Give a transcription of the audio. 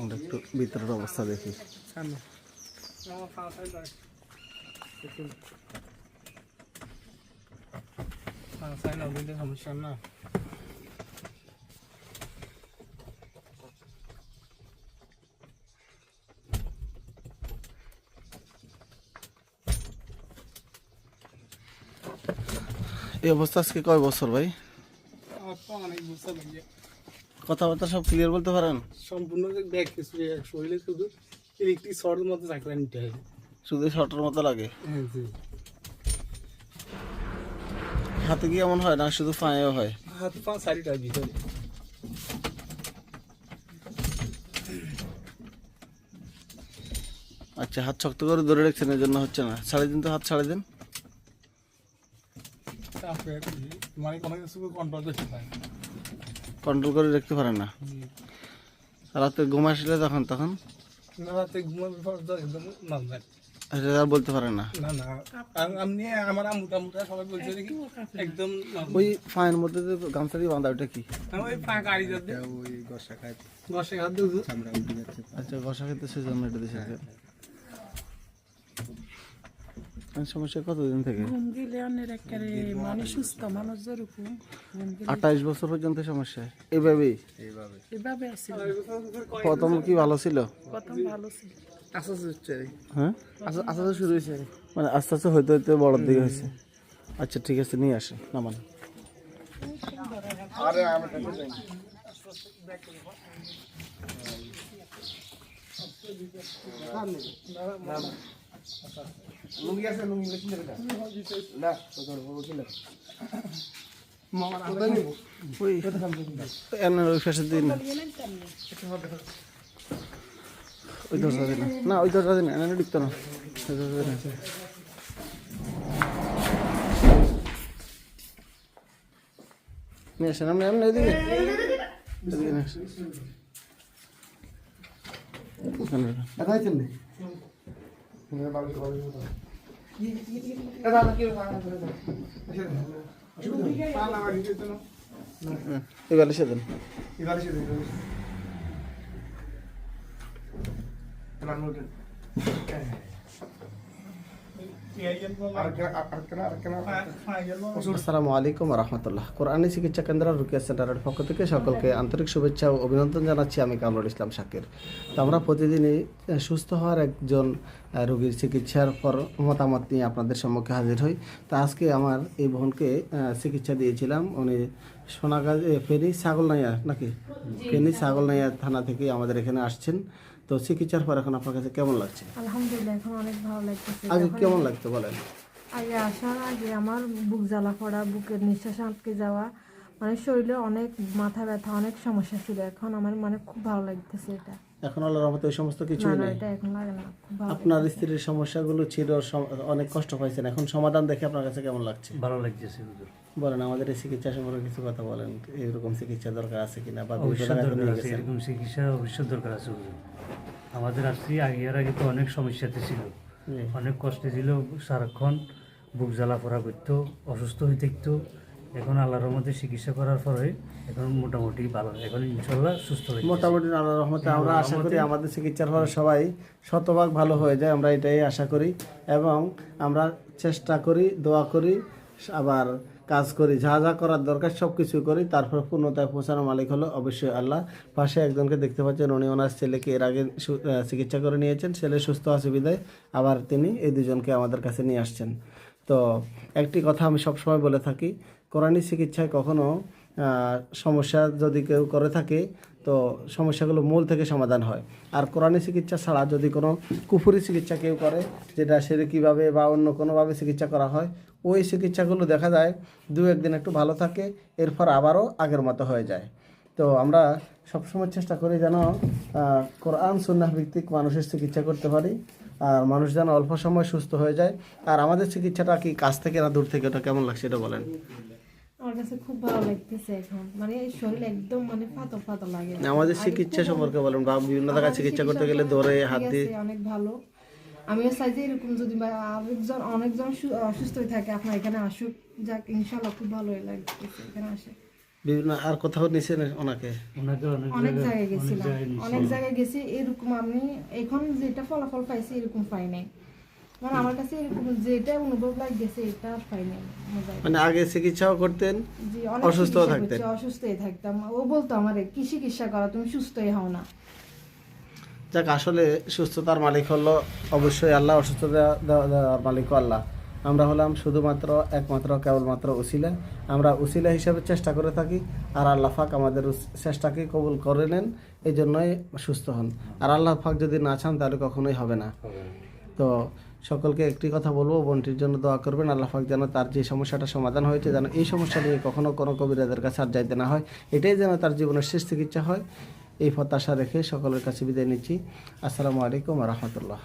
আমরা একটু ভিতরের অবস্থা দেখি সামনে আমার ফাঁসাই দাঁড় দেখুন ফাঁসাই না দিলে সমস্যা না এই অবস্থা আজকে কয় বছর ভাই আমার তো অনেক বুঝতে লাগে কথাবার্তা সব ক্লিয়ার বলতে পারেন? সম্পূর্ণ ব্যাগ কিছু শরীরে শুধু ইলেকট্রিক শর্টের মতো চাকরি নিতে হয়। শুধু শর্টের মতো লাগে? হ্যাঁ জি। হাতে কি এমন হয় না শুধু পায়েও হয়? হাত পা চারিটার ভিতরে। আচ্ছা হাত শক্ত করে ধরে রাখছেন এই জন্য হচ্ছে না। ছাড়ে দিন তো হাত ছাড়ে দিন। মানে কোনো কিছু কন্ট্রোল করতে পারে কন্ট্রোল করে রাখতে পারেন না। রাতে ঘুম আসলে তখন তখন রাতে ঘুমানোর পর একদম বলতে পারেন না। না না আম- আমনি আমার আমুটা মুটা সবাই বলছে দেখি একদম ওই ফাইন মধ্যে যে গামছা দিয়ে বাঁধা ওটা কি? ওই পা গাড়ি গসা খায়। গসে আচ্ছা ঘষা খেতে সেজন্য এটা দিয়েছে সমস্যা কতদিন থেকে? ঘুম একেবারে মানে সুস্থ মানুষ যেরকম বছর পর্যন্ত সমস্যা। এইভাবেই এভাবে। প্রথম কি ভালো ছিল? প্রথম ভালো ছিল। আস্তে আস্তে হচ্ছে আর কি। হ্যাঁ? আস্তে আস্তে আস্তে শুরু হয়েছে মানে আস্তে আস্তে হইতে হইতে বড়র দিকে হয়েছে। আচ্ছা ঠিক আছে নিয়ে আসে নামান। লুঙ্গি আছে লুঙ্গি লেখি দেবে না তোর বড় কি লাগে মামা কোথায় নিব ওই এমন ওই পাশে দিন। না ওই দরজা দিন না এনে ঢুকতো না। নিয়ে আসেন আপনি এদিকে। না? এটা কি পালা গাড়ি দিতে না হুম, এই বালিশে দেন এবারে সে দেখো আসসালামু আলাইকুম রহমতুল্লাহ কোরআনী চিকিৎসা কেন্দ্র রুকিয়া সেন্টারের পক্ষ থেকে সকলকে আন্তরিক শুভেচ্ছা ও অভিনন্দন জানাচ্ছি আমি কামরুল ইসলাম শাকির। তো আমরা প্রতিদিনই সুস্থ হওয়ার একজন রোগীর চিকিৎসার পর মতামত নিয়ে আপনাদের সম্মুখে হাজির হই। তো আজকে আমার এই বোনকে চিকিৎসা দিয়েছিলাম। উনি সোনাগাজ ফেনী ছাগলনাইয়া নাকি? ফেনী ছাগলনাইয়া থানা থেকে আমাদের এখানে আসছেন। তো চিকিৎসার পর এখন আপনার কাছে কেমন লাগছে? আলহামদুলিল্লাহ এখন অনেক ভালো লাগতেছে। আগে কেমন লাগতো বলেন? আগে আসার আগে আমার বুক জ্বালা পড়া বুকের নিঃশ্বাস আটকে যাওয়া মানে শরীরে অনেক মাথা ব্যথা অনেক সমস্যা ছিল। এখন আমার মানে খুব ভালো লাগতেছে এটা। এখন আল্লাহর রহমতে ওই সমস্ত না নেই। এটা এখন লাগে না খুব ভালো আপনার স্ত্রীর সমস্যাগুলো ছিল অনেক কষ্ট পাইছেন। এখন সমাধান দেখে আপনার কাছে কেমন লাগছে? ভালো লাগতেছে হুজুর। বলেন আমাদের এই চিকিৎসা সম্পর্কে কিছু কথা বলেন। এরকম চিকিৎসা দরকার আছে কিনা বা অবশ্যই দরকার আছে এরকম চিকিৎসা অবশ্যই দরকার আছে হুজুর। আমাদের আসছি আগে এর আগে তো অনেক সমস্যাতে ছিল। অনেক কষ্টে ছিল সারাক্ষণ বুক জ্বালা পড়া করতো অসুস্থ হয়ে থাকতো। এখন আল্লাহর রহমতে চিকিৎসা করার পরে এখন মোটামুটি ভালো। এখন ইনশাল্লাহ সুস্থ হয়ে মোটামুটি আল্লাহর রহমতে আমরা আশা করি আমাদের চিকিৎসার পরে সবাই শতভাগ ভালো হয়ে যায় আমরা এটাই আশা করি। এবং আমরা চেষ্টা করি দোয়া করি আবার কাজ করি যা যা করার দরকার সব কিছু করি তারপর পূর্ণতায় পৌঁছানোর মালিক হলো অবশ্যই আল্লাহ। পাশে একজনকে দেখতে পাচ্ছেন উনি ওনার ছেলেকে এর আগে চিকিৎসা করে নিয়েছেন ছেলে সুস্থ অসুবিধায় আবার তিনি এই দুজনকে আমাদের কাছে নিয়ে আসছেন। তো একটি কথা আমি সবসময় বলে থাকি কোরআনী চিকিৎসায় কখনো আহ, সমস্যা যদি কেউ করে থাকে তো সমস্যাগুলো মূল থেকে সমাধান হয়। আর কোরআনী চিকিৎসা ছাড়া যদি কোনো কুফুরি চিকিৎসা কেউ করে যেটা সেরে কীভাবে বা অন্য কোনোভাবে চিকিৎসা করা হয় ওই চিকিৎসাগুলো দেখা যায় দু একদিন একটু ভালো থাকে এরপর আবারও আগের মতো হয়ে যায়। তো আমরা সবসময় চেষ্টা করি যেন কোরআন সুন্নাহ ভিত্তিক মানুষের চিকিৎসা করতে পারি আর মানুষ যেন অল্প সময় সুস্থ হয়ে যায়। আর আমাদের চিকিৎসাটা কি কাছ থেকে না দূর থেকে ওটা কেমন লাগছে এটা বলেন। আমার কাছে খুব ভালো লাগতেছে এখন। মানে শরীর একদম মানে লাগে। আমাদের চিকিৎসা সম্পর্কে বলেন বা বিভিন্ন জায়গায় চিকিৎসা করতে গেলে ধরে হাত দিয়ে। অনেক ভালো। আমিও চাই যে এরকম যদি আরেকজন অনেকজন অসুস্থ হয়ে থাকে আপনার এখানে আসুক। যাক ইনশাল্লাহ খুব ভালোই লাগতেছে এখানে আসে। বিভিন্ন আর কোথাও নিছেন ওনাকে? ওনাকে অনেক জায়গায় গেছিলাম। অনেক জায়গায় গেছি এরকম আমি এখন যেটা ফলাফল পাইছি এরকম পাই নাই। মানে আমার কাছে যেটা অনুভব লাগ গেছে এটা আর পাই নাই মানে আগে চিকিৎসাও করতেন চিকিৎসা থাকতেন? অসুস্থই থাকতাম। ও বলতো আমারে কি চিকিৎসা করা তুমি সুস্থই হও না। যাক আসলে সুস্থতার মালিক হলো অবশ্যই আল্লাহ অসুস্থতা মালিকও আল্লাহ। আমরা হলাম শুধুমাত্র একমাত্র কেবলমাত্র উসিলা। আমরা উসিলা হিসাবে চেষ্টা করে থাকি আর আল্লাহ ফাক আমাদের চেষ্টাকে কবুল করে নেন এই জন্যই সুস্থ হন। আর আল্লাহ ফাক যদি না চান তাহলে কখনোই হবে না। তো সকলকে একটি কথা বলব, বোনটির জন্য দোয়া করবেন। আল্লাহ পাক যেন তার যে সমস্যাটা সমাধান হয়েছে, যেন এই সমস্যা নিয়ে কখনো কোনো কবিরাদের কাছে আর যাইতে না হয়। এটাই যেন তার জীবনের শেষ চিকিৎসা হয়। এই প্রত্যাশা রেখে সকলের কাছে বিদায় নিচ্ছি। আসসালামু আলাইকুম রহমতুল্লাহ।